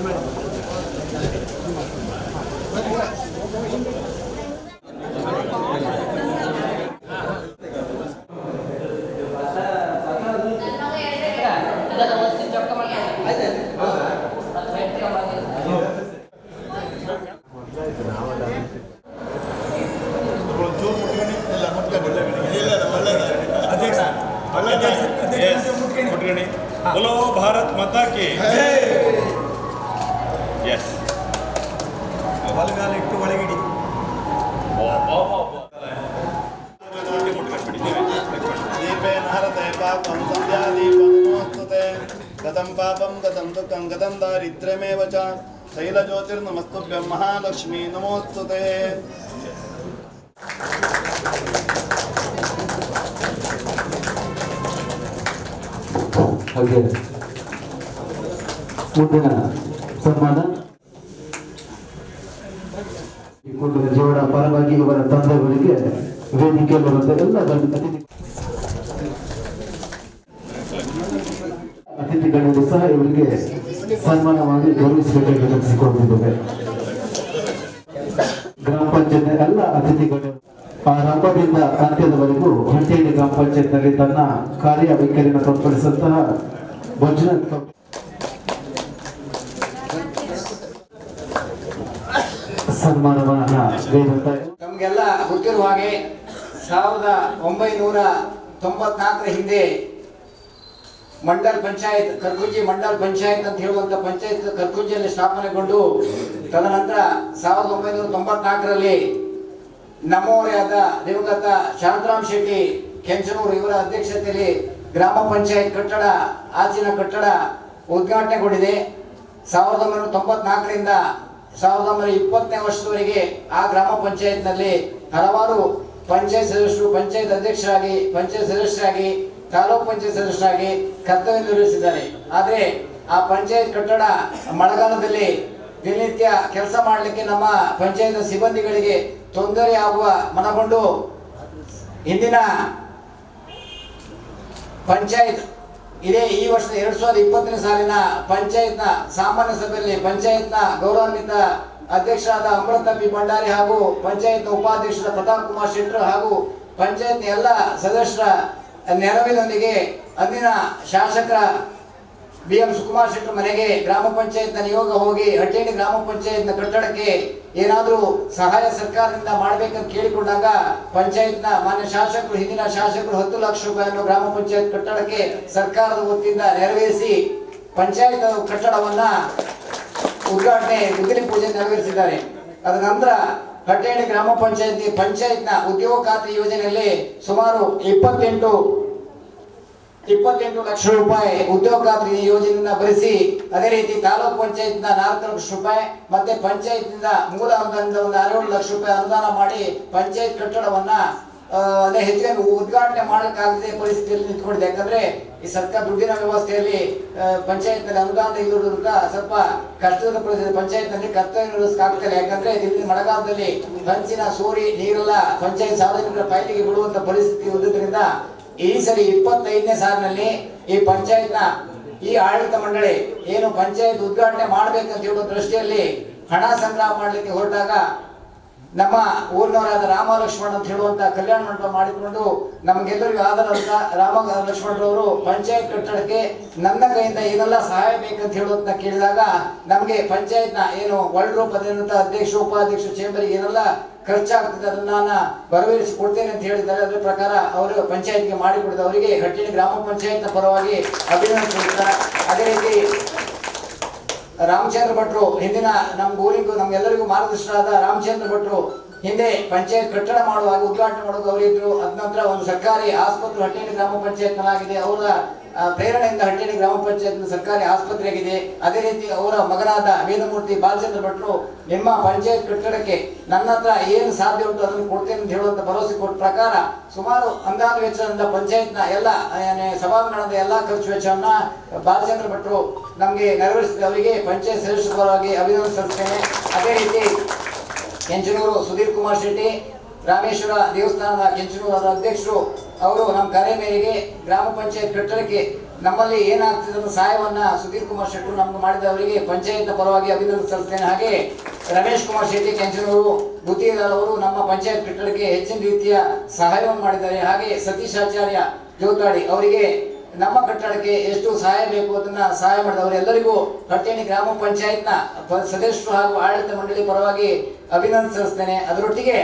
Amen. S ಬಲಗಾಲಿಟ್ಟು ಒಳಗಿಡಿ. ಗತಂ ಪಾಪಂ ಗತಂ ದುಃಖಂ ಗತಂ ದಾರಿದ್ರ್ಯಮೇವ ಚ. ತೈಲಜ್ಯೋತಿರ್ನಮಸ್ತುಭ್ಯಂ ಮಹಾಲಕ್ಷ್ಮೀ ನಮೋಸ್ತುತೆ ಹಾಗೆ. ಮುಂದಿನ ಸನ್ಮಾನ. ಪರವಾಗಿ ಇವರ ತಂದೆಗಳಿಗೆ ವೇದಿಕೆ ಬರುತ್ತೆ. ಎಲ್ಲ ಅತಿಥಿಗಳಿಗೂ ಸಹ ಇವರಿಗೆ ಸನ್ಮಾನವಾಗಿ ಗೌರವಿಸಬೇಕಾಗಿ ವಿನಂತಿಸಿಕೊಂಡಿದ್ದೇವೆ. ಗ್ರಾಮ ಪಂಚಾಯತ್ ಎಲ್ಲ ಅತಿಥಿಗಳು ಆರಂಭದಿಂದ ಅಂತ್ಯದವರೆಗೂ ಹಂಟೇಡಿ ಗ್ರಾಮ ಪಂಚಾಯತ್ನಲ್ಲಿ ತನ್ನ ಕಾರ್ಯ ವೈಖರಿಯನ್ನು ತೋರ್ಪಡಿಸುವಂತಹ ಕೌ- ಸನ್ಮಾನವನ್ನ ನೀಡುತ್ತ ನಮಗೆಲ್ಲ ಗೊತ್ತಿರುವ ಹಾಗೆ ಸಾವಿರದ ಒಂಬೈನೂರ ತೊಂಬತ್ನಾಲ್ಕರ ಹಿಂದೆ ಮಂಡಲ್ ಪಂಚಾಯತ್, ಕರ್ಕುಂಜಿ ಮಂಡಲ್ ಪಂಚಾಯತ್ ಅಂತ ಹೇಳುವಂಥ ಪಂಚಾಯತ್ ಕರ್ಕುಂಜಿಯಲ್ಲಿ ಸ್ಥಾಪನೆಗೊಂಡು ತದನಂತರ ಸಾವಿರದ ಒಂಬೈನೂರ ತೊಂಬತ್ನಾಲ್ಕರಲ್ಲಿ ನಮ್ಮವರೇ ಆದ ದಿವಂಗತ ಶಾಂತರಾಮ್ ಶೆಟ್ಟಿ, ಕೆಂಚನೂರು ಇವರ ಅಧ್ಯಕ್ಷತೆಯಲ್ಲಿ ಗ್ರಾಮ ಪಂಚಾಯತ್ ಕಟ್ಟಡ, ಆಚಿನ ಕಟ್ಟಡ ಉದ್ಘಾಟನೆಗೊಂಡಿದೆ. ಸಾವಿರದ ಒಂಬೈನೂರ ತೊಂಬತ್ನಾಲ್ಕರಿಂದ ಸಾವಿರದ ಒಂಬೈನೂರ ಇಪ್ಪತ್ತನೇ ವರ್ಷದವರೆಗೆ ಆ ಗ್ರಾಮ ಪಂಚಾಯತ್ನಲ್ಲಿ ಹಲವಾರು ಪಂಚಾಯತ್ ಸದಸ್ಯರು, ಪಂಚಾಯತ್ ಅಧ್ಯಕ್ಷರಾಗಿ, ಪಂಚಾಯತ್ ಸದಸ್ಯರಾಗಿ, ತಾಲೂಕು ಪಂಚಾಯತ್ ಸದಸ್ಯರಾಗಿ ಕರ್ತವ್ಯ ನಿರ್ವಹಿಸಿದ್ದಾರೆ. ಆದರೆ ಆ ಪಂಚಾಯತ್ ಕಟ್ಟಡ ಮಳೆಗಾಲದಲ್ಲಿ ದಿನನಿತ್ಯ ಕೆಲಸ ಮಾಡಲಿಕ್ಕೆ ನಮ್ಮ ಪಂಚಾಯತ್ ಸಿಬ್ಬಂದಿಗಳಿಗೆ ತೊಂದರೆ ಆಗುವ ಮನಗೊಂಡು ಇಂದಿನ ಪಂಚಾಯತ್ ಇದೇ ಈ ವರ್ಷದ ಎರಡ್ ಸಾವಿರದ ಇಪ್ಪತ್ತನೇ ಸಾಲಿನ ಪಂಚಾಯತ್ನ, ಸಾಮಾನ್ಯ ಸಭೆಯಲ್ಲಿ ಪಂಚಾಯತ್ನ ಗೌರವಾನ್ವಿತ ಅಧ್ಯಕ್ಷರಾದ ಅಮೃತ ಪಿ ಭಂಡಾರಿ ಹಾಗೂ ಪಂಚಾಯತ್ನ ಉಪಾಧ್ಯಕ್ಷರ ಪ್ರತಾಪ್ ಕುಮಾರ್ ಶೆಟ್ಟರ್ ಹಾಗೂ ಪಂಚಾಯತ್ನ ಎಲ್ಲ ಸದಸ್ಯರ ನೆರವಿನೊಂದಿಗೆ ಅಂದಿನ ಶಾಸಕರ ಬಿ ಎಂ ಸುಕುಮಾರ್ ಶೆಟ್ಟರ್ ಮನೆಗೆ ಗ್ರಾಮ ಪಂಚಾಯತ್ನ ನಿಯೋಗ ಹೋಗಿ ಹಟ್ಟೇಣಿ ಗ್ರಾಮ ಪಂಚಾಯತ್ನ ಕಟ್ಟಡಕ್ಕೆ ಏನಾದರೂ ಸಹಾಯ ಸರ್ಕಾರದಿಂದ ಮಾಡಬೇಕಂತ ಕೇಳಿಕೊಂಡಾಗ ಪಂಚಾಯತ್ನ ಮಾನ್ಯ ಶಾಸಕರು, ಹಿಂದಿನ ಶಾಸಕರು ಹತ್ತು ಲಕ್ಷ ರೂಪಾಯಿಯನ್ನು ಗ್ರಾಮ ಪಂಚಾಯತ್ ಕಟ್ಟಡಕ್ಕೆ ಸರ್ಕಾರದ ವತಿಯಿಂದ ನೆರವೇರಿಸಿ ಪಂಚಾಯತ್ ಕಟ್ಟಡವನ್ನ ಉದ್ಘಾಟನೆ, ಗುದ್ದಲಿ ಪೂಜೆ ನೆರವೇರಿಸಿದ್ದಾರೆ. ಅದ ನಂತರ ಹಟ್ಟಿಹಳ್ಳಿ ಗ್ರಾಮ ಪಂಚಾಯತಿ ಪಂಚಾಯತ್ನ ಉದ್ಯೋಗ ಖಾತ್ರಿ ಯೋಜನೆಯಲ್ಲಿ ಸುಮಾರು ಇಪ್ಪತ್ತೆಂಟು ಇಪ್ಪತ್ತೆಂಟು ಲಕ್ಷ ರೂಪಾಯಿ ಉದ್ಯೋಗ ಖಾತ್ರಿ ಯೋಜನೆಯನ್ನ ಭರಿಸಿ ಅದೇ ರೀತಿ ತಾಲೂಕು ಪಂಚಾಯತ್ ನಾಲ್ಕು ಲಕ್ಷ ರೂಪಾಯಿ ಮತ್ತೆ ಪಂಚಾಯತ್ನಿಂದ ಮೂಲ ಅಂಗದಿಂದ ಒಂದು ಅರವತ್ತು ಲಕ್ಷ ರೂಪಾಯಿ ಅನುದಾನ ಮಾಡಿ ಪಂಚಾಯತ್ ಕಟ್ಟಡವನ್ನ ಅದೇ ಹೆಚ್ಚಿನ ಉದ್ಘಾಟನೆ ಮಾಡಲಿಕ್ಕಾಗದೆ ಪರಿಸ್ಥಿತಿಯಲ್ಲಿ ನಿಂತ್ಕೊಂಡಿದೆ. ಯಾಕಂದ್ರೆ ಈ ಸರ್ಕಾರ ದುಡ್ಡಿನ ವ್ಯವಸ್ಥೆಯಲ್ಲಿ ಪಂಚಾಯತ್ನಲ್ಲಿ ಅನುದಾನ ಇರೋದ್ರಿಂದ ಸ್ವಲ್ಪ ಕಷ್ಟದ ಪರಿಸ್ಥಿತಿ ಪಂಚಾಯತ್ನಲ್ಲಿ ಕರ್ತವ್ಯ ನಿರ್ವಹಿಸಕ್ಕಾಗ್ತಿಲ್ಲ ಯಾಕಂದ್ರೆ ಇಲ್ಲಿ ಮಳೆಗಾಲದಲ್ಲಿ ಹಂಚಿನ ಸೋರಿ, ನೀರೆಲ್ಲ ಪಂಚಾಯತ್ ಸಾರ್ವಜನಿಕರ ಪೈಲಿಗೆ ಬಿಡುವಂತ ಪರಿಸ್ಥಿತಿ ಇರುವುದರಿಂದ ಈ ಸರಿ ಇಪ್ಪತ್ತೈದನೇ ಸಾಲಿನಲ್ಲಿ ಈ ಪಂಚಾಯತ್ನ, ಈ ಆಡಳಿತ ಮಂಡಳಿ ಏನು ಪಂಚಾಯತ್ ಉದ್ಘಾಟನೆ ಮಾಡಬೇಕಂತ ಹೇಳುವ ದೃಷ್ಟಿಯಲ್ಲಿ ಹಣ ಸಂಗ್ರಹ ಮಾಡಲಿಕ್ಕೆ ಹೊರಟಾಗ ನಮ್ಮ ಊರಿನವರಾದ ರಾಮ ಲಕ್ಷ್ಮಣ್ ಅಂತ ಹೇಳುವಂತ ಕಲ್ಯಾಣ ಮಂಟಪ ಮಾಡಿಕೊಂಡು ನಮಗೆಲ್ಲರಿಗೂ ಆದರಂತ ರಾಮ ಲಕ್ಷ್ಮಣರವರು ಪಂಚಾಯತ್ ಕಟ್ಟಡಕ್ಕೆ ನನ್ನ ಕೈಯಿಂದ ಏನೆಲ್ಲ ಸಹಾಯ ಬೇಕಂತ ಹೇಳುವಂತ ಕೇಳಿದಾಗ ನಮಗೆ ಪಂಚಾಯತ್ನ ಏನು ವರ್ಲ್ಡ್ ರೂಪದಂತ ಅಧ್ಯಕ್ಷ, ಉಪಾಧ್ಯಕ್ಷ ಚೇಂಬರ್ಗೆ ಏನೆಲ್ಲ ಖರ್ಚಾಗ್ತದೆ, ಅದನ್ನ ನಾನು ಬರವೇರಿಸಿ ಕೊಡ್ತೇನೆ ಅಂತ ಹೇಳಿದ್ದಾರೆ. ಅದ್ರ ಪ್ರಕಾರ ಅವರು ಪಂಚಾಯತ್ಗೆ ಮಾಡಿಕೊಡಿದ ಅವರಿಗೆ ಹಟ್ಟಿನ ಗ್ರಾಮ ಪಂಚಾಯತ್ನ ಪರವಾಗಿ ಅಭಿನಂದಿಸಿದ್ದಾರೆ ಅದೇ ರೀತಿ ರಾಮಚಂದ್ರ ಭಟ್ರು, ಹಿಂದಿನ ನಮ್ಮ ಊರಿಗೂ ನಮ್ಗೆಲ್ಲರಿಗೂ ಮಾರ್ಗದರ್ಶನರಾದ ರಾಮಚಂದ್ರ ಭಟ್ರು ಹಿಂದೆ ಪಂಚಾಯತ್ ಕಟ್ಟಡ ಮಾಡುವಾಗ, ಉದ್ಘಾಟನೆ ಮಾಡೋದು ಅವರಿದ್ರು. ಅದ ನಂತರ ಒಂದು ಸರ್ಕಾರಿ ಆಸ್ಪತ್ರೆ ಹಟ್ಟೇಡಿ ಗ್ರಾಮ ಪಂಚಾಯತ್ನಲ್ಲಾಗಿದೆ ಅವರ ಪ್ರೇರಣೆಯಿಂದ ಹಟ್ಟೇಡಿ ಗ್ರಾಮ ಪಂಚಾಯತ್ ಸರ್ಕಾರಿ ಆಸ್ಪತ್ರೆಯಾಗಿದೆ. ಅದೇ ರೀತಿ ಅವರ ಮಗನಾದ ವೇದಮೂರ್ತಿ ಬಾಲಚಂದ್ರ ಭಟ್ರು ನಿಮ್ಮ ಪಂಚಾಯತ್ ಕಟ್ಟಡಕ್ಕೆ ನನ್ನ ಹತ್ರ ಏನು ಸಾಧ್ಯ ಉಂಟು ಅದನ್ನು ಕೊಡ್ತೇನೆ ಅಂತ ಹೇಳುವಂತ ಭರವಸೆ ಕೊಟ್ಟ ಪ್ರಕಾರ ಸುಮಾರು ಅಂದಾಜು ವೆಚ್ಚದಿಂದ ಪಂಚಾಯತ್ನ ಎಲ್ಲ ಸಭಾಂಗಣದ ಎಲ್ಲ ಖರ್ಚು ವೆಚ್ಚವನ್ನ ಬಾಲಚಂದ್ರ ಭಟ್ರು ನಮಗೆ ನೆರವೇರಿಸಿದ ಅವರಿಗೆ ಪಂಚಾಯತ್ ಸದಸ್ಯ ಪರವಾಗಿ ಅಭಿನಂದನೆ ಸಲ್ಲಿಸ್ತೇನೆ. ಅದೇ ರೀತಿ ಕೆಂಚನೂರು ಸುಧೀರ್ ಕುಮಾರ್ ಶೆಟ್ಟಿ, ರಾಮೇಶ್ವರ ದೇವಸ್ಥಾನದ ಕೆಂಚನೂರ ಅದರ ಅಧ್ಯಕ್ಷರು, ಅವರು ನಮ್ಮ ಕರೆ ಮೇರೆಗೆ ಗ್ರಾಮ ಪಂಚಾಯತ್ ಕಟ್ಟಡಕ್ಕೆ ನಮ್ಮಲ್ಲಿ ಏನಾಗ್ತಿದೆ ಅನ್ನೋ ಸಹಾಯವನ್ನು ಸುಧೀರ್ ಕುಮಾರ್ ಶೆಟ್ಟರು ನಮ್ಗೆ ಮಾಡಿದವರಿಗೆ ಪಂಚಾಯತ್ ಪರವಾಗಿ ಅಭಿನಂದನೆ ಸಲ್ಲಿಸ್ತೇನೆ. ಹಾಗೆ ರಮೇಶ್ ಕುಮಾರ್ ಶೆಟ್ಟಿ, ಕೆಂಚನೂರು ಗುತ್ತಿಗೆದಾರ್ ಅವರು ನಮ್ಮ ಪಂಚಾಯತ್ ಕಟ್ಟಡಕ್ಕೆ ಹೆಚ್ಚಿನ ರೀತಿಯ ಸಹಾಯವನ್ನು ಮಾಡಿದ್ದಾರೆ. ಹಾಗೆ ಸತೀಶ್ ಆಚಾರ್ಯ ಜೋತಾಡಿ ಅವರಿಗೆ ನಮ್ಮ ಕಟ್ಟಡಕ್ಕೆ ಎಷ್ಟು ಸಹಾಯ ಬೇಕು ಅದನ್ನ ಸಹಾಯ ಮಾಡಿದವರು ಎಲ್ಲರಿಗೂ ಕಟ್ಟೇಣಿ ಗ್ರಾಮ ಪಂಚಾಯತ್ನ ಸದಸ್ಯರು ಹಾಗೂ ಆಡಳಿತ ಮಂಡಳಿ ಪರವಾಗಿ ಅಭಿನಂದಿಸುತ್ತೇನೆ ಅದರೊಟ್ಟಿಗೆ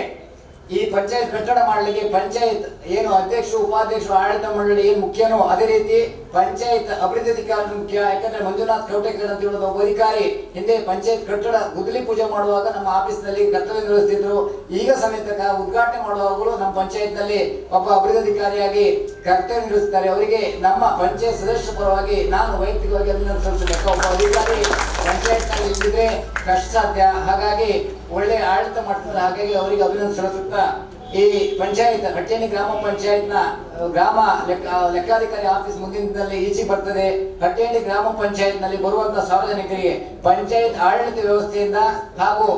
ಈ ಪಂಚಾಯತ್ ಕಟ್ಟಡ ಮಾಡಲಿಕ್ಕೆ ಪಂಚಾಯತ್ ಏನು ಅಧ್ಯಕ್ಷರು, ಉಪಾಧ್ಯಕ್ಷರು, ಆಡಳಿತ ಮಂಡಳಿ ಏನು ಮುಖ್ಯನೋ ಅದೇ ರೀತಿ ಪಂಚಾಯತ್ ಅಭಿವೃದ್ಧಿ ಅಧಿಕಾರಿ ಮುಖ್ಯ ಯಾಕಂದ್ರೆ ಮಂಜುನಾಥ್ ಕೌಟೇಕರ್ ಅಂತ ಹೇಳೋದು ಒಬ್ಬ ಅಧಿಕಾರಿ. ಹಿಂದೆ ಪಂಚಾಯತ್ ಕಟ್ಟಡ ಗುದ್ದಲಿ ಪೂಜೆ ಮಾಡುವಾಗ ನಮ್ಮ ಆಫೀಸ್ನಲ್ಲಿ ಕರ್ತವ್ಯ ನಿರ್ವಹಿಸ್ತಿದ್ರು. ಈಗ ಸಮೇತ ಉದ್ಘಾಟನೆ ಮಾಡುವಾಗಲೂ ನಮ್ಮ ಪಂಚಾಯತ್ನಲ್ಲಿ ಒಬ್ಬ ಅಭಿವೃದ್ಧಿ ಅಧಿಕಾರಿಯಾಗಿ ಕರ್ತವ್ಯ ನಿರ್ವಹಿಸ್ತಾರೆ. ಅವರಿಗೆ ನಮ್ಮ ಪಂಚಾಯತ್ ಸದಸ್ಯ ಪರವಾಗಿ ನಾನು ವೈಯಕ್ತಿಕವಾಗಿ ಅಭಿನಂದನೆ ಸಲ್ಲಿಸಬೇಕು ಒಬ್ಬ ಅಧಿಕಾರಿ ಪಂಚಾಯತ್ನಲ್ಲಿ ಇಲ್ಲಿದ್ರೆ ಕಷ್ಟ ಸಾಧ್ಯ. ಹಾಗಾಗಿ ಒಳ್ಳೆ ಆಡಳಿತ ಮಾಡ್ತಾರೆ ಹಾಗಾಗಿ ಅವರಿಗೆ ಅಭಿನಂದನೆ ಸಲ್ಲಿಸುತ್ತಾ ಈ ಪಂಚಾಯತ್ ಹಟ್ಟಿಯಣಿ ಗ್ರಾಮ ಪಂಚಾಯತ್ನ ಗ್ರಾಮ ಲೆಕ್ಕ ಲೆಕ್ಕಾಧಿಕಾರಿ ಆಫೀಸ್ ಮುಂದಿನದಲ್ಲಿ ಈಚೆ ಬರ್ತದೆ. ಹಟ್ಟಿಯಣಿ ಗ್ರಾಮ ಪಂಚಾಯತ್ನಲ್ಲಿ ಬರುವಂತ ಸಾರ್ವಜನಿಕರಿಗೆ ಪಂಚಾಯತ್ ಆಡಳಿತ ವ್ಯವಸ್ಥೆಯಿಂದ ಹಾಗೂ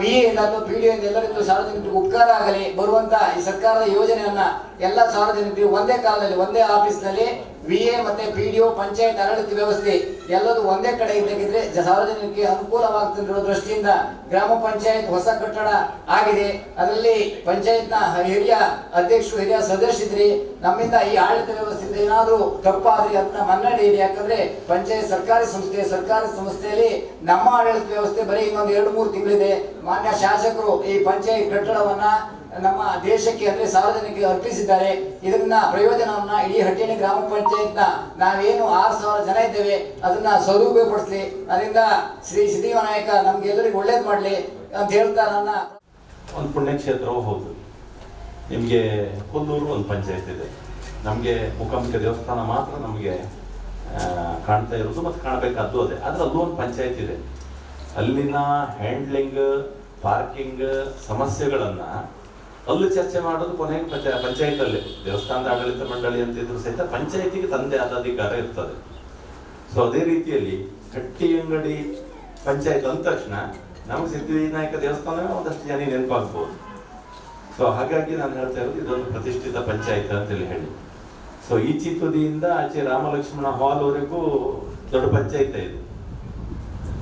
ವಿ ಅಥವಾ ಪಿ ಡಿ ಎಲ್ಲರಿಗೂ ಸಾರ್ವಜನಿಕರಿಗೆ ಉಪಕಾರ ಆಗಲಿ ಬರುವಂತಹ ಈ ಸರ್ಕಾರದ ಯೋಜನೆಯನ್ನ ಎಲ್ಲ ಸಾರ್ವಜನಿಕರಿಗೆ ಒಂದೇ ಕಾಲದಲ್ಲಿ, ಒಂದೇ ಆಫೀಸ್ನಲ್ಲಿ ವಿ ಎ ಮತ್ತೆ ಪಿ ಡಿ ಪಂಚಾಯತ್ ಆಡಳಿತ ವ್ಯವಸ್ಥೆ ಎಲ್ಲದೂ ಒಂದೇ ಕಡೆ ಇದ್ದಕ್ಕಿದ್ರೆ ಸಾರ್ವಜನಿಕರಿಗೆ ಅನುಕೂಲವಾಗ್ತಿರೋ ದೃಷ್ಟಿಯಿಂದ ಗ್ರಾಮ ಪಂಚಾಯತ್ ಹೊಸ ಕಟ್ಟಡ ಆಗಿದೆ. ಅದರಲ್ಲಿ ಪಂಚಾಯತ್ನ ಹಿರಿಯ ಅಧ್ಯಕ್ಷರು, ಹಿರಿಯ ಸದಸ್ಯರಿದ್ರಿ, ನಮ್ಮಿಂದ ಈ ಆಡಳಿತ ವ್ಯವಸ್ಥೆಯಿಂದ ಏನಾದರೂ ತಪ್ಪಾದ್ರೆ ಅದನ್ನ ಇದೆ ಯಾಕಂದ್ರೆ ಪಂಚಾಯತ್ ಸರ್ಕಾರಿ ಸಂಸ್ಥೆ, ಸರ್ಕಾರಿ ಸಂಸ್ಥೆಯಲ್ಲಿ ನಮ್ಮ ಆಡಳಿತ ವ್ಯವಸ್ಥೆ ಬರೀ ಇನ್ನೊಂದು ಎರಡು ಮೂರು ತಿಂಗಳಿದೆ. ಮಾನ್ಯ ಶಾಸಕರು ಈ ಪಂಚಾಯತ್ ಕಟ್ಟಡವನ್ನ ನಮ್ಮ ದೇಶಕ್ಕೆ ಅಂದ್ರೆ ಸಾರ್ವಜನಿಕರಿಗೆ ಅರ್ಪಿಸಿದ್ದಾರೆ. ಇದನ್ನ ಪ್ರಯೋಜನವನ್ನ ಇಡೀ ಹಟ್ಟಿಣಿ ಗ್ರಾಮ ಪಂಚಾಯತ್ನ ನಾವೇನು ಆರು ಸಾವಿರ ಜನ ಇದ್ದೇವೆ, ಅದನ್ನ ಸದುಪಯೋಗ ಪಡಿಸ್ಲಿ ಅದರಿಂದ ಶ್ರೀ ಸಿದ್ಧಿವಿನಾಯಕ ನಮ್ಗೆಲ್ಲರಿಗೂ ಒಳ್ಳೇದು ಮಾಡ್ಲಿ ಅಂತ ಹೇಳ್ತಾ ನನ್ನ ಒಂದು ಪುಣ್ಯಕ್ಷೇತ್ರವೂ ಹೌದು. ನಿಮಗೆ ಕೊಲ್ಲೂರು ಒಂದು ಪಂಚಾಯತ್ ಇದೆ. ನಮಗೆ ಮುಖಾಂಬಿಕ ದೇವಸ್ಥಾನ ಮಾತ್ರ ನಮಗೆ ಕಾಣ್ತಾ ಇರೋದು ಮತ್ತು ಕಾಣಬೇಕಾದ್ದು ಅದೇ. ಆದರೆ ಅಲ್ಲೂ ಒಂದು ಪಂಚಾಯತ್ ಇದೆ. ಅಲ್ಲಿನ ಹ್ಯಾಂಡ್ಲಿಂಗ್ ಪಾರ್ಕಿಂಗ್ ಸಮಸ್ಯೆಗಳನ್ನು ಅಲ್ಲಿ ಚರ್ಚೆ ಮಾಡೋದು ಕೊನೆಗೆ ಪಂಚ ಪಂಚಾಯತಲ್ಲಿ ದೇವಸ್ಥಾನದ ಆಡಳಿತ ಮಂಡಳಿ ಅಂತಿದ್ರು ಸಹಿತ ಪಂಚಾಯತಿಗೆ ತಂದೆ ಆದ ಅಧಿಕಾರ ಇರ್ತದೆ. ಸೊ ಅದೇ ರೀತಿಯಲ್ಲಿ ಕಟ್ಟಿ ಅಂಗಡಿ ಪಂಚಾಯತ್ ಅಂದ ತಕ್ಷಣ ನಮಗೆ ಸಿದ್ಧಿವಿನಾಯಕ ದೇವಸ್ಥಾನವೇ ಒಂದಷ್ಟು ಜನ ನೆನಪಾಗ್ಬೋದು. ಸೊ ಹಾಗಾಗಿ ನಾನು ಹೇಳ್ತಾ ಇರೋದು ಇದೊಂದು ಪ್ರತಿಷ್ಠಿತ ಪಂಚಾಯತ್ ಅಂತೇಳಿ ಹೇಳಿ. ಸೊ ಈ ತುದಿಯಿಂದ ಆಚೆ ರಾಮಲಕ್ಷ್ಮಣ ಹಾಲ್ವರೆಗೂ ದೊಡ್ಡ ಪಂಚಾಯತ್ ಇದೆ.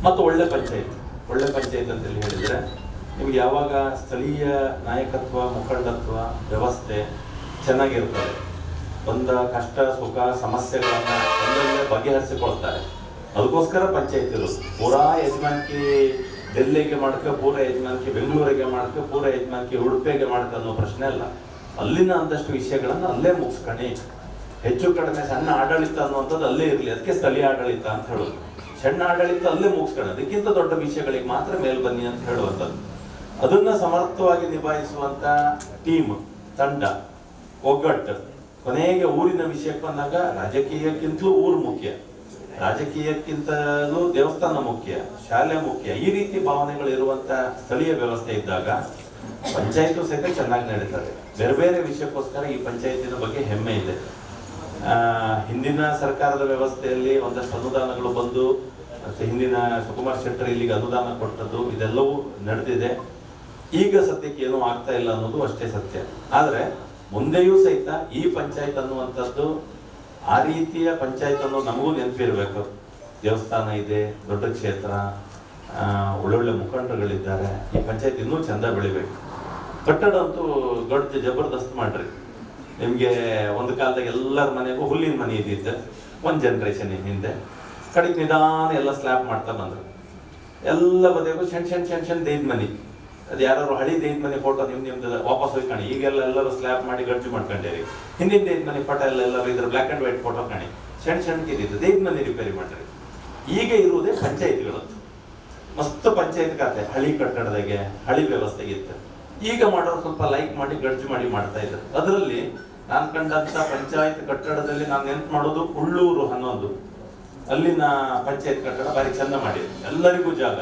ಮತ್ತು ಒಳ್ಳೆ ಪಂಚಾಯತ್ ಒಳ್ಳೆ ಪಂಚಾಯತ್ ಅಂತೇಳಿ ಹೇಳಿದ್ರೆ ನಿಮ್ಗೆ ಯಾವಾಗ ಸ್ಥಳೀಯ ನಾಯಕತ್ವ, ಮುಖಂಡತ್ವ ವ್ಯವಸ್ಥೆ ಚೆನ್ನಾಗಿರ್ತದೆ, ಬಂದ ಕಷ್ಟ, ಸುಖ, ಸಮಸ್ಯೆಗಳನ್ನು ಒಂದೊಂದೇ ಬಗೆಹರಿಸಿಕೊಳ್ತಾರೆ. ಅದಕ್ಕೋಸ್ಕರ ಪಂಚಾಯತ್ ಪೂರಾ ಯಜಮಾನಿಕೆ ಡೆಲ್ಲಿಗೆ ಮಾಡ್ಕ, ಪೂರ ಯಜಮಾನಿಕೆ ಬೆಂಗಳೂರಿಗೆ ಮಾಡ್ಕ, ಪೂರ ಯಜಮಾನಿಕೆ ಉಡುಪಿಗೆ ಮಾಡ್ಕ ಅನ್ನೋ ಪ್ರಶ್ನೆ ಅಲ್ಲ. ಅಲ್ಲಿನ ಅಂದಷ್ಟು ವಿಷಯಗಳನ್ನು ಅಲ್ಲೇ ಮುಗಿಸ್ಕೊಂಡು ಹೆಚ್ಚು ಕಡಿಮೆ ಸಣ್ಣ ಆಡಳಿತ ಅನ್ನುವಂಥದ್ದು ಅಲ್ಲೇ ಇರಲಿ. ಅದಕ್ಕೆ ಸ್ಥಳೀಯ ಆಡಳಿತ ಅಂತ ಹೇಳೋದು. ಸಣ್ಣ ಆಡಳಿತ ಅಲ್ಲೇ ಮುಗಿಸ್ಕೊಳ್ಳೋದು ಅದಕ್ಕಿಂತ ದೊಡ್ಡ ವಿಷಯಗಳಿಗೆ ಮಾತ್ರ ಮೇಲ್ ಬನ್ನಿ ಅಂತ ಹೇಳುವಂಥದ್ದು. ಅದನ್ನ ಸಮರ್ಥವಾಗಿ ನಿಭಾಯಿಸುವಂತ ಟೀಮ್ ತಂಡ, ಒಗ್ಗಟ್ಟು. ಕೊನೆಗೆ ಊರಿನ ವಿಷಯಕ್ಕೆ ಬಂದಾಗ ರಾಜಕೀಯಕ್ಕಿಂತಲೂ ಊರು ಮುಖ್ಯ. ರಾಜಕೀಯಕ್ಕಿಂತಲೂ ದೇವಸ್ಥಾನ ಮುಖ್ಯ, ಶಾಲೆ ಮುಖ್ಯ. ಈ ರೀತಿ ಭಾವನೆಗಳು ಇರುವಂತ ಸ್ಥಳೀಯ ವ್ಯವಸ್ಥೆ ಇದ್ದಾಗ ಪಂಚಾಯತ್ ಸಹಿತ ಚೆನ್ನಾಗಿ ನಡೀತದೆ. ಬೇರೆ ಬೇರೆ ವಿಷಯಕ್ಕೋಸ್ಕರ ಈ ಪಂಚಾಯತಿನ ಬಗ್ಗೆ ಹೆಮ್ಮೆ ಇದೆ. ಹಿಂದಿನ ಸರ್ಕಾರದ ವ್ಯವಸ್ಥೆಯಲ್ಲಿ ಒಂದಷ್ಟು ಅನುದಾನಗಳು ಬಂದು ಹಿಂದಿನ ಸುಕುಮಾರ್ ಶೆಟ್ಟರ್ ಇಲ್ಲಿಗೆ ಅನುದಾನ ಕೊಟ್ಟದ್ದು, ಇದೆಲ್ಲವೂ ನಡೆದಿದೆ. ಈಗ ಸದ್ಯಕ್ಕೆ ಏನೂ ಆಗ್ತಾ ಇಲ್ಲ ಅನ್ನೋದು ಅಷ್ಟೇ ಸತ್ಯ. ಆದ್ರೆ ಮುಂದೆಯೂ ಸಹಿತ ಈ ಪಂಚಾಯತ್ ಅನ್ನುವಂಥದ್ದು ಆ ರೀತಿಯ ಪಂಚಾಯತ್ ಅನ್ನೋದು ನಮಗೂ ನೆನಪಿರ್ಬೇಕು. ದೇವಸ್ಥಾನ ಇದೆ, ದೊಡ್ಡ ಕ್ಷೇತ್ರ ಒಳ್ಳೊಳ್ಳೆ ಮುಖಂಡರುಗಳಿದ್ದಾರೆ. ಈ ಪಂಚಾಯತ್ ಇನ್ನೂ ಚಂದ ಬೆಳಿಬೇಕು. ಕಟ್ಟಡ ಅಂತೂ ದೊಡ್ಡ ಜಬರ್ದಸ್ತ್ ಮಾಡ್ರಿ. ನಿಮಗೆ ಒಂದು ಕಾಲದಾಗ ಎಲ್ಲರ ಮನೆಗೂ ಹುಲ್ಲಿನ ಮನೆ ಇದ್ದಿದ್ದ ಒಂದು ಜನರೇಷನ್ ಹಿಂದೆ. ಕಡೆಗೆ ನಿಧಾನ ಎಲ್ಲ ಸ್ಲ್ಯಾಪ್ ಮಾಡ್ತಾ ಬಂದ್ರು. ಎಲ್ಲ ಬದಿಗೂ ಸಣ್ಣ ಸಣ್ಣ ಸಣ್ಣ ಸಣ್ಣ ದೇದ್ ಮನೆ. ಅದು ಯಾರು ಹಳಿ ದೇಹದ ಮನೆ ಫೋಟೋ ನಿಮ್ ನಿಮ್ದು ವಾಪಸ್ ಹೋಗಿ ಕಾಣಿ. ಈಗೆಲ್ಲ ಎಲ್ಲರೂ ಸ್ಲ್ಯಾಪ್ ಮಾಡಿ ಗಡ್ಜು ಮಾಡ್ಕೊಂಡೇರಿ. ಹಿಂದಿನ ದೇಹದ ಮನೆ ಫೋಟೋ ಎಲ್ಲ ಎಲ್ಲರೂ ಇದ್ರ ಬ್ಲಾಕ್ ಅಂಡ್ ವೈಟ್ ಫೋಟೋ ಕಾಣಿ. ಸಣ್ಣ ಸಣ್ಣ ಇದ್ದಿದ್ದು ದೇದ್ ಮನೆ ರಿಪೇರಿ ಮಾಡ್ರಿ. ಈಗ ಇರುವುದೇ ಪಂಚಾಯತ್ಗಳು. ಮಸ್ತ್ ಪಂಚಾಯತ್ ಖಾತೆ. ಹಳಿ ಕಟ್ಟಡದಾಗೆ, ಹಳಿ ವ್ಯವಸ್ಥೆಗಿತ್ತು ಈಗ ಮಾಡೋರು ಸ್ವಲ್ಪ ಲೈಕ್ ಮಾಡಿ ಗಡ್ಜು ಮಾಡಿ ಮಾಡ್ತಾ ಇದ್ದಾರೆ. ಅದರಲ್ಲಿ ನಾನು ಕಂಡಂತ ಪಂಚಾಯತ್ ಕಟ್ಟಡದಲ್ಲಿ ನಾನು ನೆನಪು ಮಾಡೋದು ಉಳ್ಳೂರು ಹನ್ನೊಂದು ಅಲ್ಲಿನ ಪಂಚಾಯತ್ ಕಟ್ಟಡ ಬಾರಿ ಚಂದ ಮಾಡಿದೆ. ಎಲ್ಲರಿಗೂ ಜಾಗ.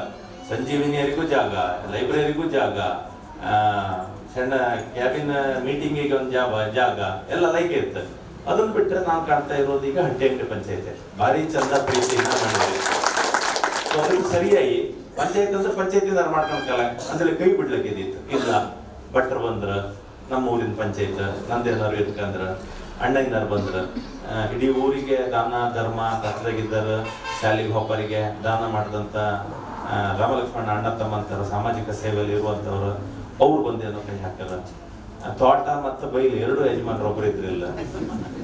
ಸಂಜೀವಿನಿಯರಿಗೂ ಜಾಗ, ಲೈಬ್ರರಿಗೂ ಜಾಗ ಸಣ್ಣ ಕ್ಯಾಬಿನ್ ಮೀಟಿಂಗಿಗೆ ಒಂದು ಜಾಗ ಜಾಗ, ಎಲ್ಲ ಲೈಕ್ ಇರ್ತದೆ. ಅದನ್ನ ಬಿಟ್ಟರೆ ನಾನು ಕಾಣ್ತಾ ಇರೋದು ಈಗ ಹಟ್ಟಿಯಂಗಡಿ ಪಂಚಾಯತ್. ಭಾರಿ ಚಂದ ಪ್ರೀತಿಯಿಂದ ಮಾಡಿದೆ ಸೊ ಅದಕ್ಕೆ ಸರಿಯಾಗಿ ಪಂಚಾಯತ್ ಅಂದ್ರೆ ಪಂಚಾಯತಿಂದ ಮಾಡ್ಕೊಂಡ್ಕಲ್ಲ ಅಂದ್ರೆ ಕೈ ಬಿಡ್ಲಿಕ್ಕೆ ಇದ್ದಿತ್ತು ಇಲ್ಲ, ಭಟ್ರು ಬಂದ್ರ ನಮ್ಮ ಊರಿನ ಪಂಚಾಯತ್ ನಂದೇನಾರು ಇದ್ಕಂದ್ರ ಅಣ್ಣಯ್ಯನವ್ರು ಬಂದ್ರ ಇಡೀ ಊರಿಗೆ ದಾನ, ಧರ್ಮ ಕಷ್ಟದಾಗಿದ್ದರು ಶಾಲೆಗೆ ಹೋಗೋರಿಗೆ ದಾನ ಮಾಡಿದಂಥ ರಾಮಲಕ್ಷ್ಮಣ ಅಣ್ಣ ತಮ್ಮಂತರ ಸಾಮಾಜಿಕ ಸೇವೆಯಲ್ಲಿ ಇರುವಂಥವ್ರು ಅವ್ರು ಬಂದೇನೋ ಕೈ ಹಾಕಲ್ಲ. ತೋಟ ಮತ್ತು ಬೈಲು ಎರಡು ಯಜಮಾನರು ಒಬ್ಬರು ಇದ್ರಿಲ್ಲ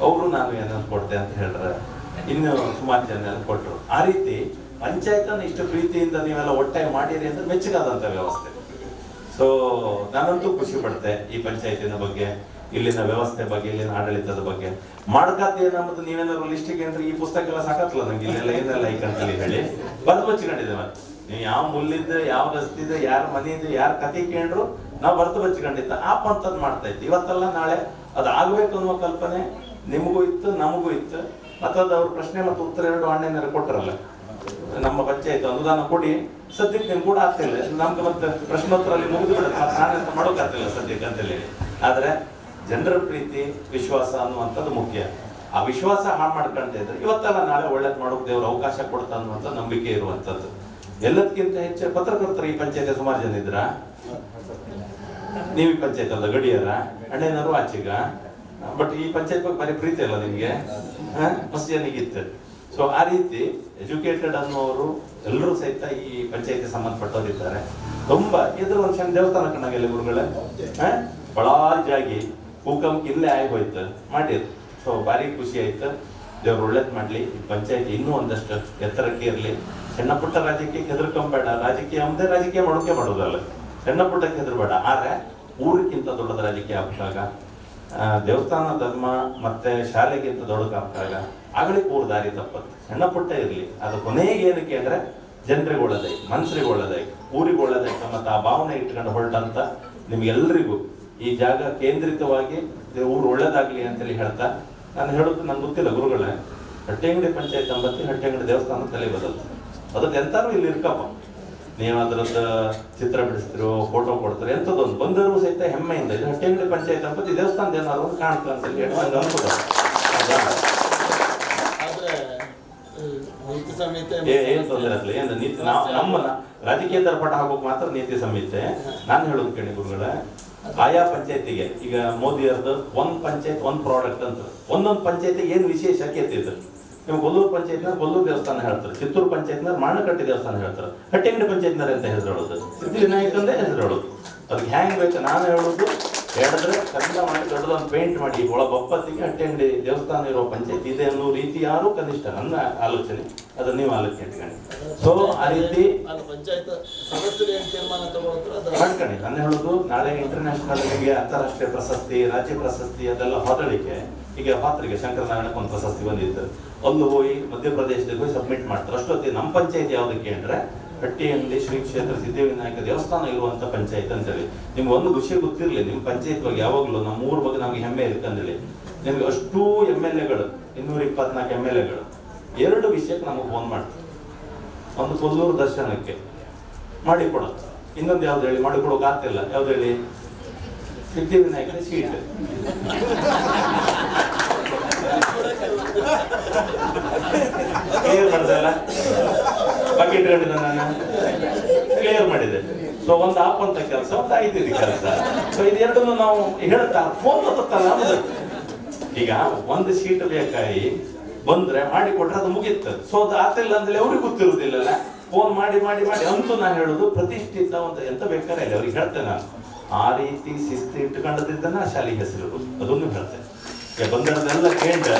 ಅವರು ನಾನು ಏನೋ ಕೊಡ್ತೆ ಅಂತ ಹೇಳ್ರ. ಇನ್ನು ಸುಮಾರು ಜನ ಕೊಟ್ಟರು ಆ ರೀತಿ ಪಂಚಾಯತನ್ನು ಇಷ್ಟು ಪ್ರೀತಿಯಿಂದ ನೀವೆಲ್ಲ ಒಟ್ಟಾಗಿ ಮಾಡಿರಿ ಅಂದ್ರೆ ಮೆಚ್ಚುಗಾದಂಥ ವ್ಯವಸ್ಥೆ. ಸೊ ನಾನಂತೂ ಖುಷಿ ಪಡ್ತೆ ಈ ಪಂಚಾಯತಿನ ಬಗ್ಗೆ, ಇಲ್ಲಿನ ವ್ಯವಸ್ಥೆ ಬಗ್ಗೆ, ಇಲ್ಲಿನ ಆಡಳಿತದ ಬಗ್ಗೆ. ಮಾಡ್ಕಾತ ಏನಂಬುದು ನೀವೇನಾದ್ರು ಲಿಸ್ಟಿಗೆ ಅಂದ್ರೆ ಈ ಪುಸ್ತಕ ಎಲ್ಲ ಸಾಕತ್ತಲ್ಲ ನಂಗೆ? ಇಲ್ಲೆಲ್ಲ ಏನೆಲ್ಲ ಐಕಂತಲ್ಲಿ ಹೇಳಿ. ಬಂದು ಬಚ್ಚಿಕೊಂಡಿದ್ದೆ ಮತ್ತೆ ನೀವು ಯಾವ ಮುಲ್ಲಿದ್ದ, ಯಾವ ರಸ್ತಿದೆ ಯಾರ ಮನೆ ಇದೆ ಯಾರ ಕತೆ ಕೇಂಡ್ರು ನಾವು ಬರ್ತು ಬಚ್ಚಿಕೊಂಡಿದ್ದ ಆ ಪಂಥದ್ ಮಾಡ್ತಾ ಇತ್ತು ಇವತ್ತಲ್ಲ ನಾಳೆ ಅದು ಆಗ್ಬೇಕು ಅನ್ನೋ ಕಲ್ಪನೆ ನಿಮಗೂ ಇತ್ತು, ನಮಗೂ ಇತ್ತು. ಮತ್ತದ ಅವ್ರ ಪ್ರಶ್ನೆ ಮತ್ತು ಉತ್ತರ ಎರಡು ಅಣ್ಣೇನಾರು ಕೊಟ್ಟರಲ್ಲ ನಮ್ಮ ಪಂಚಾಯತ್ ಅನುದಾನ ಕೊಡಿ. ಸದ್ಯಕ್ಕೆ ನಿಮ್ಗೆ ಕೂಡ ಆಗ್ತಿಲ್ಲ ನಮ್ಗೆ ಮತ್ತೆ ಪ್ರಶ್ನೋತ್ತರ ಅಲ್ಲಿ ಮುಗಿದು ಬಿಡುತ್ತೆ. ಅಂತ ಮಾಡೋಕ್ಕಾಗ್ತಿಲ್ಲ ಸದ್ಯಕ್ಕೆ ಅಂತೇಳಿ ಆದ್ರೆ ಜನರ ಪ್ರೀತಿ, ವಿಶ್ವಾಸ ಅನ್ನುವಂಥದ್ದು ಮುಖ್ಯ. ಆ ವಿಶ್ವಾಸ ಹಾಳು ಮಾಡ್ಕೊಂತ ಇದ್ರೆ ಇವತ್ತೆಲ್ಲ ನಾಳೆ ಒಳ್ಳೇದು ಮಾಡೋಕೆ ದೇವ್ರ ಅವಕಾಶ ಕೊಡ್ತಾ ಅನ್ನುವಂಥ ನಂಬಿಕೆ ಇರುವಂತದ್ದು ಎಲ್ಲದಕ್ಕಿಂತ ಹೆಚ್ಚು ಪತ್ರಕರ್ತರು ಈ ಪಂಚಾಯತ್ ಸುಮಾರು ಜನ ಇದ್ರ ನೀವು ಈ ಪಂಚಾಯತ್ ಅಲ್ಲ, ಗಡಿಯರ ಅಣ್ಣೇನಾರು ಆಚೆಗ? ಬಟ್ ಈ ಪಂಚಾಯತ್ ಬಗ್ಗೆ ಭಾರಿ ಪ್ರೀತಿ ಅಲ್ಲ ನಿಮಗೆ? ಮಸ್ತ್ ಜನಿಗಿತ್ತು ಸೊ ಆ ರೀತಿ ಎಜುಕೇಟೆಡ್ ಅನ್ನೋರು ಎಲ್ಲರೂ ಸಹಿತ ಈ ಪಂಚಾಯತಿ ಸಂಬಂಧಪಟ್ಟವ್ರು ಇದ್ದಾರೆ. ತುಂಬಾ ಇದ್ರ ಒಂದು ಸಣ್ಣ ದೇವಸ್ಥಾನ ಕಣ್ಣಾಗಲ್ಲ ಗುರುಗಳೇ? ಬಳ್ಳಾರಿ ಜಾಗಿ ಭೂಕಂಪ ಇಲ್ಲೇ ಆಗಿ ಹೋಯ್ತು. ಮಾಡಿದ್ರು. ಸೊ ಭಾರಿ ಖುಷಿ ಆಯ್ತು. ದೇವ್ರು ಒಳ್ಳೇದು ಮಾಡ್ಲಿ. ಈ ಪಂಚಾಯತಿ ಇನ್ನೂ ಒಂದಷ್ಟು ಎತ್ತರಕ್ಕೆ ಇರ್ಲಿ. ಸಣ್ಣ ಪುಟ್ಟ ರಾಜಕೀಯಕ್ಕೆ ಹೆದರ್ಕೊಂಬೇಡ ರಾಜಕೀಯ ಅಂದೇ ರಾಜಕೀಯ ಮಾಡೋಕೆ ಮಾಡೋದಲ್ಲ. ಸಣ್ಣ ಪುಟ್ಟಕ್ಕೆ ಹೆದರ್ಬೇಡ ಆದರೆ ಊರಿಗಿಂತ ದೊಡ್ಡದ ರಾಜಕೀಯ ಆಗ್ತಾಗ ಆ, ದೇವಸ್ಥಾನ ಧರ್ಮ ಮತ್ತೆ ಶಾಲೆಗಿಂತ ದೊಡ್ಡದಾಗ್ತಾಗ ಆಗಲಿ ಪೂರ್ ದಾರಿ ತಪ್ಪತ್ತೆ. ಸಣ್ಣ ಪುಟ್ಟ ಇರಲಿ. ಅದು ಕೊನೆಗೆ ಏನಕ್ಕೆ ಅಂದ್ರೆ ಜನರಿಗೆ ಒಳ್ಳೇದಾಯ್ತು ಮನ್ಸರಿಗೆ ಒಳ್ಳೇದಾಯ್ತು ಊರಿಗೆ ಒಳ್ಳೇದಾಯ್ತು ಮತ್ತು ಆ ಭಾವನೆ ಇಟ್ಕೊಂಡು ಹೊರಟಂತ ನಿಮ್ಗೆಲ್ರಿಗೂ ಈ ಜಾಗ ಕೇಂದ್ರಿತವಾಗಿ ಊರು ಒಳ್ಳೇದಾಗ್ಲಿ ಅಂತೇಳಿ ಹೇಳ್ತಾ ನಾನು ಹೇಳೋದು ನಂಗೆ ಗೊತ್ತಿಲ್ಲ ಗುರುಗಳೇ. ಹಟ್ಟಿಯಂಗಡಿ ಪಂಚಾಯತ್ ಅಂಬತ್ತಿ ಹಟ್ಟಿಯಂಗಡಿ ದೇವಸ್ಥಾನ ತಲೆ ಬದಲು ಅದಕ್ಕೆ ಎಂತಾರು ಇಲ್ಲಿ ಇರ್ಕಪ್ಪ. ನೀವು ಅದರದ್ದು ಚಿತ್ರ ಬಿಡಿಸ್ತಿರೋ ಫೋಟೋ ಕೊಡ್ತಾರೆ ಎಂಥದ್ದೊಂದು. ಬಂದರು ಸಹಿತ ಹೆಮ್ಮೆಯಿಂದ ಇದು ಹಟ್ಟಿಯಂಗಡಿ ಪಂಚಾಯತ್ ಅಂತ ದೇವಸ್ಥಾನದ ಏನಾದ್ರು ಒಂದು ಕಾಣ್ತು ಅಂತ ಹೇಳಿ ಏ ಏನ್ ತೊಂದರೆ ಏನು ನೀತಿ ನಾವು ನಮ್ಮ ರಾಜಕೀಯ ದರ್ಪಟ ಹಾಕೋಕ್ ಮಾತ್ರ ನೀತಿ ಸಂಹಿತೆ. ನಾನು ಹೇಳೋದು ಕೇಳಿ ಗುರುಗಳೇ ಆಯಾ ಪಂಚಾಯತಿಗೆ ಈಗ ಮೋದಿಯರ್ದು ಒಂದ್ ಪಂಚಾಯತ್ ಒಂದ್ ಪ್ರಾಡಕ್ಟ್ ಅಂತ. ಒಂದೊಂದು ಪಂಚಾಯತಿಗೆ ಏನ್ ವಿಶೇಷ ಇತ್ತು ನೀವು ಗೊಲ್ಲೂರು ಪಂಚಾಯತ್ನ ಗೊಲ್ಲೂರು ದೇವಸ್ಥಾನ ಹೇಳ್ತಾರೆ. ಚಿತ್ತೂರು ಪಂಚಾಯತ್ನ ಮಾಣಕಟ್ಟೆ ದೇವಸ್ಥಾನ ಹೇಳ್ತಾರೆ. ಹಟ್ಟಿಂಗಡಿ ಪಂಚಾಯತ್ನಾರ ಅಂತ ಹೆಸರು ಹೇಳೋದು. ಸಿದ್ಧಿವಿನಾಯಕಂದೇ ಹೆಸರು ಹೇಳೋದು. ಅದಕ್ಕೆ ಹ್ಯಾಂಗ್ ಬೇಕು ನಾನು ಹೇಳೋದು ಹೇಳಿದ್ರೆ ಕನ್ನಡ ಮಾಡಿ ದೊಡ್ಡದೊಂದು ಪೇಂಟ್ ಮಾಡಿ ಒಳ ಬಪ್ಪತ್ತಿಗೆ ಅಟ್ಟೆಂಡಿ ದೇವಸ್ಥಾನ ಇರೋ ಪಂಚಾಯತ್. ಇದೆ ಅನ್ನೋ ರೀತಿ ಯಾರು ಕನಿಷ್ಠ ನನ್ನ ಆಲೋಚನೆ. ಅದನ್ನ ನೀವು ಆಲೋಚನೆ ಇಟ್ಕೊಂಡು ಸೊ ಆ ರೀತಿ ಮಾಡ್ಕೊಳ್ಳಿ. ನಾನು ಹೇಳೋದು ನಾಳೆ ಇಂಟರ್ನ್ಯಾಷನಲ್ಗೆ ಅಂತಾರಾಷ್ಟ್ರೀಯ ಪ್ರಶಸ್ತಿ ರಾಜ್ಯ ಪ್ರಶಸ್ತಿ ಅದೆಲ್ಲ ಹೊದಳಿಕೆ ಈಗ ಪಾತ್ರಿಗೆ ಶಂಕರನಾರಾಯಣಕ್ಕೆ ಒಂದು ಪ್ರಶಸ್ತಿ ಬಂದಿತ್ತು. ಒಂದು ಹೋಗಿ ಮಧ್ಯಪ್ರದೇಶದಲ್ಲಿ ಹೋಗಿ ಸಬ್ಮಿಟ್ ಮಾಡ್ತಾರೆ. ಅಷ್ಟೊತ್ತಿಗೆ ನಮ್ಮ ಪಂಚಾಯತ್ ಯಾವುದಕ್ಕೆ ಅಂದ್ರೆ ಹಟ್ಟಿಯಲ್ಲಿ ಶ್ರೀ ಕ್ಷೇತ್ರ ಸಿದ್ಧಿವಿನಾಯಕ ದೇವಸ್ಥಾನ ಇರುವಂತ ಪಂಚಾಯತ್ ಅಂತೇಳಿ. ನಿಮ್ಗೆ ಒಂದು ವಿಷಯ ಗೊತ್ತಿರಲಿ ನಿಮ್ಮ ಪಂಚಾಯತ್ ಬಗ್ಗೆ ಯಾವಾಗಲೂ ನಮ್ಮ ಊರ ಬಗ್ಗೆ ನಮ್ಗೆ ಹೆಮ್ಮೆ ಇರುತ್ತೆ ಅಂತೇಳಿ. ನಿಮ್ಗೆ ಅಷ್ಟೂ ಎಂ ಎಲ್ ಎಗಳು, ಇನ್ನೂರ ಇಪ್ಪತ್ನಾಲ್ಕು ಎಂ ಎಲ್ ಎಗಳು. ಎರಡು ವಿಷಯಕ್ಕೆ ನಮಗೆ ಫೋನ್ ಮಾಡ್ತೀವಿ ಒಂದು ಕೊಲ್ಲೂರು ದರ್ಶನಕ್ಕೆ ಮಾಡಿ ಕೊಡುತ್ತೆ ಇನ್ನೊಂದು ಯಾವ್ದು ಹೇಳಿ ಮಾಡಿಕೊಡೋಕೆ ಆಗ್ತಿಲ್ಲ. ಯಾವ್ದು ಹೇಳಿ? ಸಿದ್ಧಿವಿನಾಯಕನ ಸೀಟ್ ಕ್ಲಿಯರ್ ಮಾಡಿದಲ್ಲ ಇಟ್ಕೊಂಡಿದ್ದೆ ನಾನು. ಕ್ಲಿಯರ್ ಮಾಡಿದೆ. ಸೊ ಒಂದು ಆಪ್ ಅಂತ ಕೆಲಸ, ಒಂದು ಐದು ಕೆಲಸ. ಸೊ ಇದೆರಡನ್ನು ನಾವು ಹೇಳ್ತಾ ಫೋನ್ ಈಗ ಒಂದು ಸೀಟ್ ಬೇಕಾಯಿ ಬಂದ್ರೆ ಮಾಡಿ ಕೊಟ್ರೆ ಅದು ಮುಗೀತು. ಸೊ ಅದು ಆತಿಲ್ಲ ಅಂದ್ರೆ ಅವ್ರಿಗೆ ಗೊತ್ತಿರುವುದಿಲ್ಲಲ್ಲ. ಫೋನ್ ಮಾಡಿ ಮಾಡಿ ಮಾಡಿ ಅಂತೂ ನಾನು ಹೇಳೋದು ಪ್ರತಿಷ್ಠಿತ ಒಂದು ಎಂತ ಬೇಕಾರೆ ಇಲ್ಲ ಅವ್ರಿಗೆ ಹೇಳ್ತೇನೆ ನಾನು. ಆ ರೀತಿ ಶಿಸ್ತು ಇಟ್ಟುಕೊಂಡದಿದ್ದ ಶಾಲೆಗೆ ಹೆಸರು ಅದನ್ನು ಹೇಳ್ತೇನೆ ಬಂದರದೆಲ್ಲ ಕೇಂದ್ರ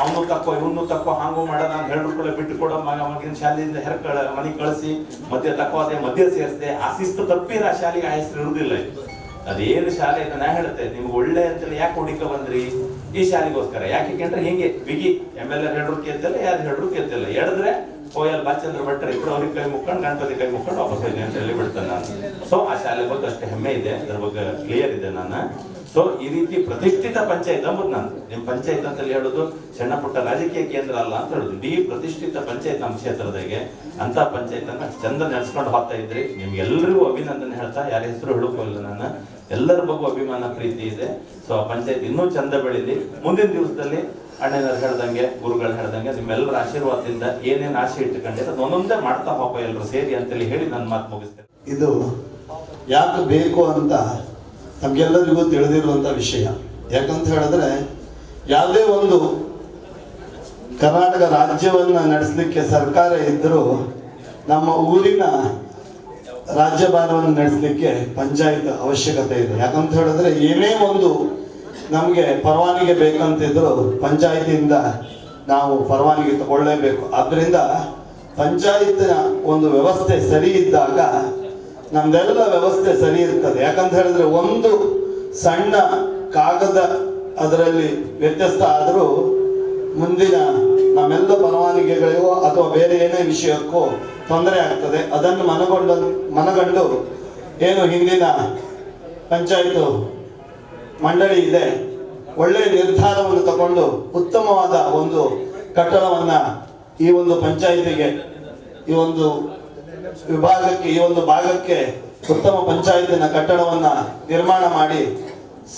ಅವನು ತಕ್ಕೋ ಇವನು ತಕ್ಕೋ ಹಾಂಗು ಮಾಡ, ನಾನು ಹೇಳಿದ್ರು ಕೂಡ ಬಿಟ್ಟು ಕೊಡೋ ಮಗ ಮಗಿನ ಶಾಲೆಯಿಂದ ಹೆರ್ಕಳ ಮನೆಗೆ ಕಳಿಸಿ ಮಧ್ಯ ತಕ್ಕೋದೆ ಮಧ್ಯ ಸೇರಿಸಿದೆ. ಆ ಶಿಸ್ತು ತಪ್ಪಿರ ಆ ಶಾಲೆಗೆ ಆ ಹೆಸರು ಇರುವುದಿಲ್ಲ ಅದೇನು ಶಾಲೆ ಅಂತ ನಾ ಹೇಳ್ತೆ ನಿಮ್ಗೆ ಒಳ್ಳೆ ಅಂತೇಳಿ ಯಾಕೆ ಹುಡುಕ ಬಂದ್ರಿ? ಈ ಶಾಲೆಗೋಸ್ಕರ. ಯಾಕೆ ಕೇಂದ್ರ ಹಿಂಗೆ, ಬಿಗಿ ಎಂ ಎಲ್ ಎ ಹೇಳ್ರು ಕೇಳ್ತಿಲ್ಲ, ಯಾರು ಹೇಳ್ರು ಕೇಳ್ತಿಲ್ಲ. ಎಡದ್ರೆ ಹೋಯಲ್ ಬಾಚಂದ್ರ ಭಟ್ರು ಇಬ್ಬರು ಅವ್ರಿಗೆ ಕೈ ಮುಕ್ಕೊಂಡು, ಗಣಪತಿ ಕೈ ಮುಕ್ಕೊಂಡು ವಾಪಸ್ ಹೋಗಿ ಅಂತ ಹೇಳಿ ಬಿಡ್ತೇನೆ ನಾನು. ಸೊ ಆ ಶಾಲೆ ಬಗ್ಗೆ ಅಷ್ಟು ಹೆಮ್ಮೆ ಇದೆ, ಅದ್ರ ಬಗ್ಗೆ ಕ್ಲಿಯರ್ ಇದೆ ನಾನು. ಸೊ ಈ ರೀತಿ ಪ್ರತಿಷ್ಠಿತ ಪಂಚಾಯತ್ ಅಂಬುದು ನಾನು ನಿಮ್ ಪಂಚಾಯತ್ ಅಂತ ಹೇಳೋದು ಸಣ್ಣ ಪುಟ್ಟ ರಾಜಕೀಯ ಕೇಂದ್ರ ಅಲ್ಲ ಅಂತ ಹೇಳುದು. ಇಡೀ ಪ್ರತಿಷ್ಠಿತ ಪಂಚಾಯತ್ ನಮ್ಮ ಕ್ಷೇತ್ರದಾಗೆ. ಅಂತ ಪಂಚಾಯತ್ ಅನ್ನ ಚಂದ ನಡೆಸ್ಕೊಂಡು ಹೋಗ್ತಾ ಇದ್ರಿ. ನಿಮ್ಗೆಲ್ಲರಿಗೂ ಅಭಿನಂದನೆ ಹೇಳ್ತಾ, ಯಾರ ಹೆಸರು ಹೇಳೋಕ್ಕೋಲ್ಲ ನಾನು. ಎಲ್ಲರ ಬಗ್ಗೆ ಅಭಿಮಾನ, ಪ್ರೀತಿ ಇದೆ. ಸೊ ಆ ಪಂಚಾಯತ್ ಇನ್ನೂ ಚಂದ ಬೆಳೀಲಿ. ಮುಂದಿನ ದಿವಸದಲ್ಲಿ ಅಣ್ಣನವ್ರು ಹೇಳ್ದಂಗೆ, ಗುರುಗಳು ಹೇಳ್ದಂಗೆ ನಿಮ್ಮೆಲ್ಲರ ಆಶೀರ್ವಾದದಿಂದ ಏನೇನು ಆಸೆ ಇಟ್ಟುಕೊಂಡೆ ಅದು ಒಂದೊಂದೇ ಮಾಡ್ತಾ ಹೋಗೋ ಎಲ್ಲರೂ ಸೇರಿ ಅಂತೇಳಿ ಹೇಳಿ ನನ್ನ ಮಾತು ಮುಗಿಸ್ತೇನೆ. ಇದು ಯಾಕೆ ಬೇಕು ಅಂತ ನಮಗೆಲ್ಲರಿಗೂ ತಿಳಿದಿರುವಂಥ ವಿಷಯ. ಯಾಕಂತ ಹೇಳಿದ್ರೆ, ಯಾವುದೇ ಒಂದು ಕರ್ನಾಟಕ ರಾಜ್ಯವನ್ನ ನಡೆಸಲಿಕ್ಕೆ ಸರ್ಕಾರ ಇದ್ದರೂ ನಮ್ಮ ಊರಿನ ರಾಜ್ಯಭಾರವನ್ನು ನಡೆಸಲಿಕ್ಕೆ ಪಂಚಾಯತ್ ಅವಶ್ಯಕತೆ ಇದೆ. ಯಾಕಂತ ಹೇಳಿದ್ರೆ, ಏನೇ ಒಂದು ನಮಗೆ ಪರವಾನಿಗೆ ಬೇಕಂತಿದ್ರು ಪಂಚಾಯತಿಯಿಂದ ನಾವು ಪರವಾನಿಗೆ ತಗೊಳ್ಳೇಬೇಕು. ಆದ್ದರಿಂದ ಪಂಚಾಯತ್ನ ಒಂದು ವ್ಯವಸ್ಥೆ ಸರಿ ಇದ್ದಾಗ ನಮ್ದೆಲ್ಲ ವ್ಯವಸ್ಥೆ ಸರಿ ಇರ್ತದೆ. ಯಾಕಂತ ಹೇಳಿದ್ರೆ ಒಂದು ಸಣ್ಣ ಕಾಗದ ಅದರಲ್ಲಿ ವ್ಯತ್ಯಸ್ತ ಆದರೂ ಮುಂದಿನ ನಮ್ಮೆಲ್ಲ ಪರವಾನಿಗೆಗಳಿಗೋ ಅಥವಾ ಬೇರೆ ಏನೇ ವಿಷಯಕ್ಕೂ ತೊಂದರೆ ಆಗ್ತದೆ. ಅದನ್ನು ಮನಗೊಂಡ, ಮನಗಂಡು ಏನು ಹಿಂದಿನ ಪಂಚಾಯತ್ ಮಂಡಳಿ ಇದೆ ಒಳ್ಳೆಯ ನಿರ್ಧಾರವನ್ನು ತಗೊಂಡು ಉತ್ತಮವಾದ ಒಂದು ಕಟ್ಟಡವನ್ನ ಈ ಒಂದು ಪಂಚಾಯಿತಿಗೆ, ಈ ಒಂದು ವಿಭಾಗಕ್ಕೆ, ಈ ಒಂದು ಭಾಗಕ್ಕೆ ಉತ್ತಮ ಪಂಚಾಯತಿನ ಕಟ್ಟಡವನ್ನ ನಿರ್ಮಾಣ ಮಾಡಿ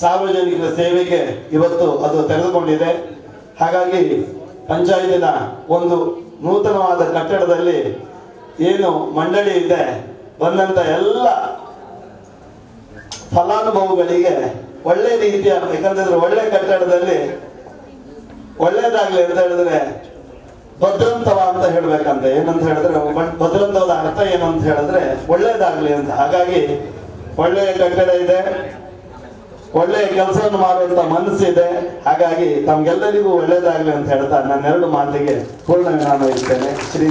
ಸಾರ್ವಜನಿಕರ ಸೇವೆಗೆ ಇವತ್ತು ಅದು ತೆರೆದುಕೊಂಡಿದೆ. ಹಾಗಾಗಿ ಪಂಚಾಯತಿನ ಒಂದು ನೂತನವಾದ ಕಟ್ಟಡದಲ್ಲಿ ಏನು ಮಂಡಳಿ ಇದೆ, ಬಂದಂತ ಎಲ್ಲ ಫಲಾನುಭವಿಗಳಿಗೆ ಒಳ್ಳೆ ರೀತಿಯ ಯಾಕಂತಂದ್ರೆ ಒಳ್ಳೆ ಕಟ್ಟಡದಲ್ಲಿ ಒಳ್ಳೇದಾಗ್ಲಿ ಅಂತ ಹೇಳಿದ್ರೆ ಭದ್ರಂತವ ಅಂತ ಹೇಳ್ಬೇಕಂತ ಏನಂತ ಹೇಳಿದ್ರೆ ಭದ್ರಂತವದ ಅರ್ಥ ಏನು ಅಂತ ಹೇಳಿದ್ರೆ ಒಳ್ಳೇದಾಗ್ಲಿ ಅಂತ. ಹಾಗಾಗಿ ಒಳ್ಳೆಯ ಕಟ್ಟಡ ಇದೆ ಒಳ್ಳೆಯ ಕೆಲಸವನ್ನು ಮಾಡುವಂತ ಮನಸ್ಸಿದೆ ಹಾಗಾಗಿ ತಮ್ಗೆಲ್ಲರಿಗೂ ಒಳ್ಳೇದಾಗ್ಲಿ ಅಂತ ಹೇಳ್ತಾ ನನ್ನೆರಡು ಮಾತಿಗೆ ಪೂರ್ಣ ವಿರಾಮ ಇರ್ತೇನೆ ಶ್ರೀ